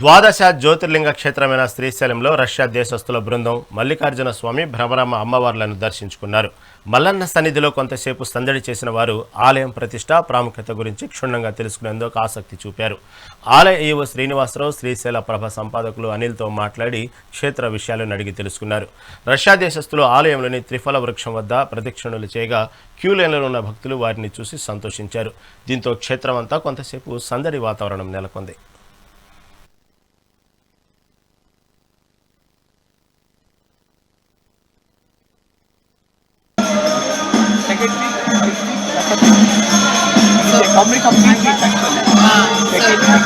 ద్వాదశ జ్యోతిర్లింగ క్షేత్రమైన శ్రీశైలంలో రష్యా దేశస్థుల బృందం మల్లికార్జున స్వామి భ్రమరమ్మ అమ్మవార్లను దర్శించుకున్నారు. మల్లన్న సన్నిధిలో కొంతసేపు సందడి చేసిన వారు ఆలయం ప్రతిష్ట ప్రాముఖ్యత గురించి క్షుణ్ణంగా తెలుసుకునేందుకు ఆసక్తి చూపారు. ఆలయ ఈవో శ్రీనివాసరావు శ్రీశైల ప్రభ సంపాదకులు అనిల్తో మాట్లాడి క్షేత్ర విషయాలను అడిగి తెలుసుకున్నారు. రష్యా దేశస్థులు ఆలయంలోని త్రిఫల వృక్షం వద్ద ప్రదక్షిణలు చేయగా క్యూలైన్లో ఉన్న భక్తులు వారిని చూసి సంతోషించారు. దీంతో క్షేత్రమంతా కొంతసేపు సందడి వాతావరణం నెలకొంది. không có không thông tin gì chắc chắn để cái này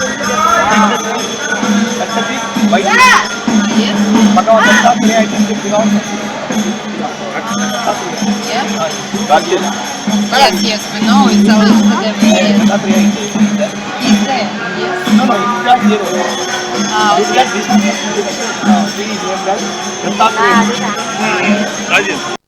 chắc chắn vậy mà nó chắc chắn thì ai cũng được cái đó Yes, yes, we know it's a list of everything. It's there, yes. No, no, it's just zero. Ah, okay. It's just this. No, this is one guy. Ah, this is.